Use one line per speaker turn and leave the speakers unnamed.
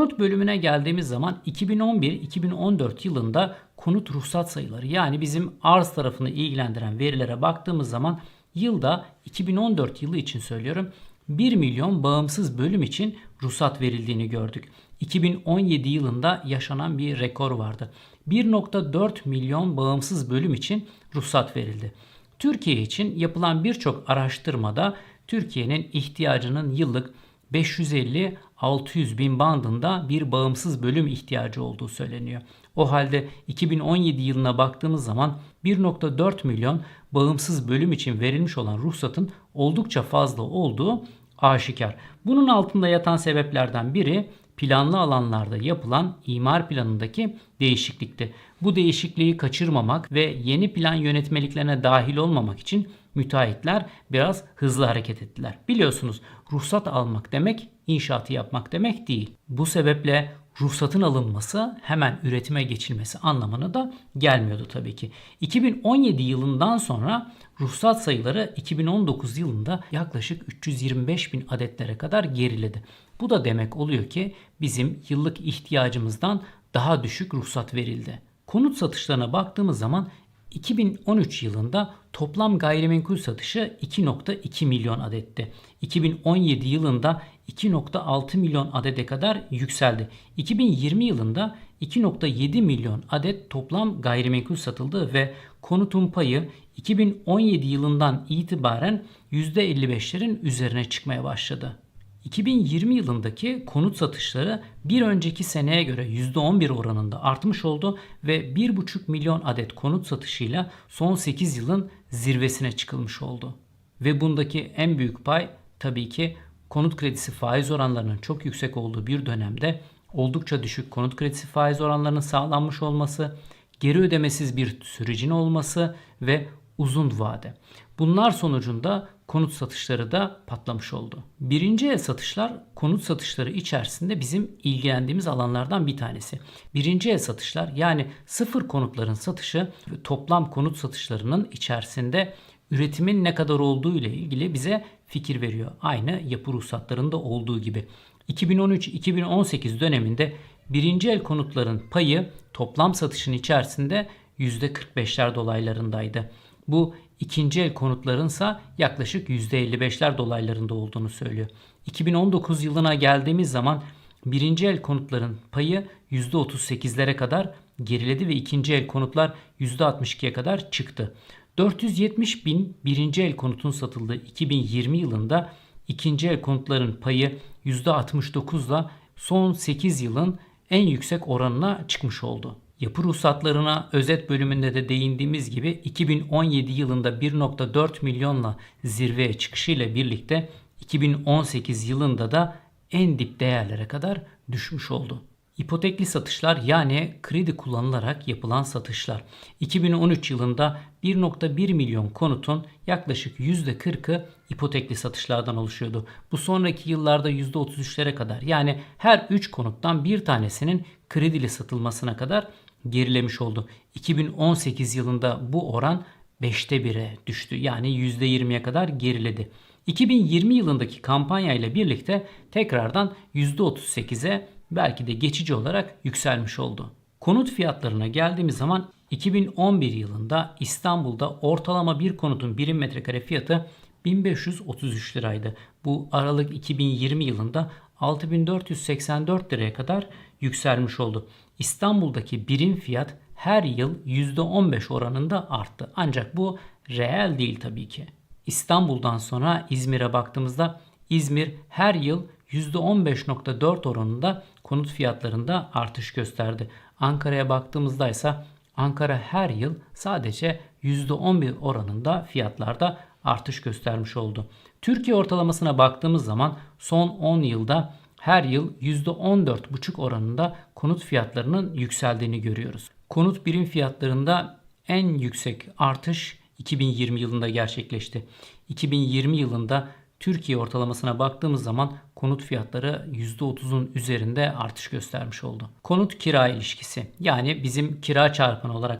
Konut bölümüne geldiğimiz zaman 2011-2014 yılında konut ruhsat sayıları yani bizim arz tarafını ilgilendiren verilere baktığımız zaman yılda 2014 yılı için söylüyorum 1 milyon bağımsız bölüm için ruhsat verildiğini gördük. 2017 yılında yaşanan bir rekor vardı. 1.4 milyon bağımsız bölüm için ruhsat verildi. Türkiye için yapılan birçok araştırmada Türkiye'nin ihtiyacının yıllık 550-600 bin bandında bir bağımsız bölüm ihtiyacı olduğu söyleniyor. O halde 2017 yılına baktığımız zaman 1.4 milyon bağımsız bölüm için verilmiş olan ruhsatın oldukça fazla olduğu aşikar. Bunun altında yatan sebeplerden biri planlı alanlarda yapılan imar planındaki değişiklikti. Bu değişikliği kaçırmamak ve yeni plan yönetmeliklerine dahil olmamak için müteahhitler biraz hızlı hareket ettiler. Biliyorsunuz ruhsat almak demek inşaatı yapmak demek değil. Bu sebeple ruhsatın alınması hemen üretime geçilmesi anlamına da gelmiyordu tabii ki. 2017 yılından sonra ruhsat sayıları 2019 yılında yaklaşık 325 bin adetlere kadar geriledi. Bu da demek oluyor ki bizim yıllık ihtiyacımızdan daha düşük ruhsat verildi. Konut satışlarına baktığımız zaman 2013 yılında toplam gayrimenkul satışı 2.2 milyon adetti. 2017 yılında 2.6 milyon adede kadar yükseldi. 2020 yılında 2.7 milyon adet toplam gayrimenkul satıldı ve konutun payı 2017 yılından itibaren %55'lerin üzerine çıkmaya başladı. 2020 yılındaki konut satışları bir önceki seneye göre %11 oranında artmış oldu ve 1,5 milyon adet konut satışıyla son 8 yılın zirvesine çıkılmış oldu. Ve bundaki en büyük pay tabii ki konut kredisi faiz oranlarının çok yüksek olduğu bir dönemde oldukça düşük konut kredisi faiz oranlarının sağlanmış olması, geri ödemesiz bir sürecin olması ve uzun vade. Bunlar sonucunda konut satışları da patlamış oldu. Birinci el satışlar konut satışları içerisinde bizim ilgilendiğimiz alanlardan bir tanesi. Birinci el satışlar yani sıfır konutların satışı toplam konut satışlarının içerisinde üretimin ne kadar olduğu ile ilgili bize fikir veriyor. Aynı yapı ruhsatlarında olduğu gibi. 2013-2018 döneminde birinci el konutların payı toplam satışın içerisinde %45'ler dolaylarındaydı. Bu ikinci el konutlarınsa yaklaşık %55'ler dolaylarında olduğunu söylüyor. 2019 yılına geldiğimiz zaman birinci el konutların payı %38'lere kadar geriledi ve ikinci el konutlar %62'ye kadar çıktı. 470 bin birinci el konutun satıldığı 2020 yılında ikinci el konutların payı %69 ile son 8 yılın en yüksek oranına çıkmış oldu. Yapı ruhsatlarına özet bölümünde de değindiğimiz gibi 2017 yılında 1.4 milyonla zirveye çıkışıyla birlikte 2018 yılında da en dip değerlere kadar düşmüş oldu. İpotekli satışlar yani kredi kullanılarak yapılan satışlar. 2013 yılında 1.1 milyon konutun yaklaşık %40'ı ipotekli satışlardan oluşuyordu. Bu sonraki yıllarda %33'lere kadar yani her 3 konuttan bir tanesinin kredili satılmasına kadar gerilemiş oldu. 2018 yılında bu oran 5'te 1'e düştü. Yani %20'ye kadar geriledi. 2020 yılındaki kampanya ile birlikte tekrardan %38'e belki de geçici olarak yükselmiş oldu. Konut fiyatlarına geldiğimiz zaman 2011 yılında İstanbul'da ortalama bir konutun birim metrekare fiyatı 1533 liraydı. Bu Aralık 2020 yılında 6484 liraya kadar yükselmiş oldu. İstanbul'daki birim fiyat her yıl %15 oranında arttı. Ancak bu reel değil tabii ki. İstanbul'dan sonra İzmir'e baktığımızda İzmir her yıl %15.4 oranında konut fiyatlarında artış gösterdi. Ankara'ya baktığımızda ise Ankara her yıl sadece %11 oranında fiyatlarda artış göstermiş oldu. Türkiye ortalamasına baktığımız zaman son 10 yılda her yıl %14,5 oranında konut fiyatlarının yükseldiğini görüyoruz. Konut birim fiyatlarında en yüksek artış 2020 yılında gerçekleşti. 2020 yılında Türkiye ortalamasına baktığımız zaman konut fiyatları %30'un üzerinde artış göstermiş oldu. Konut kira ilişkisi yani bizim kira çarpanı olarak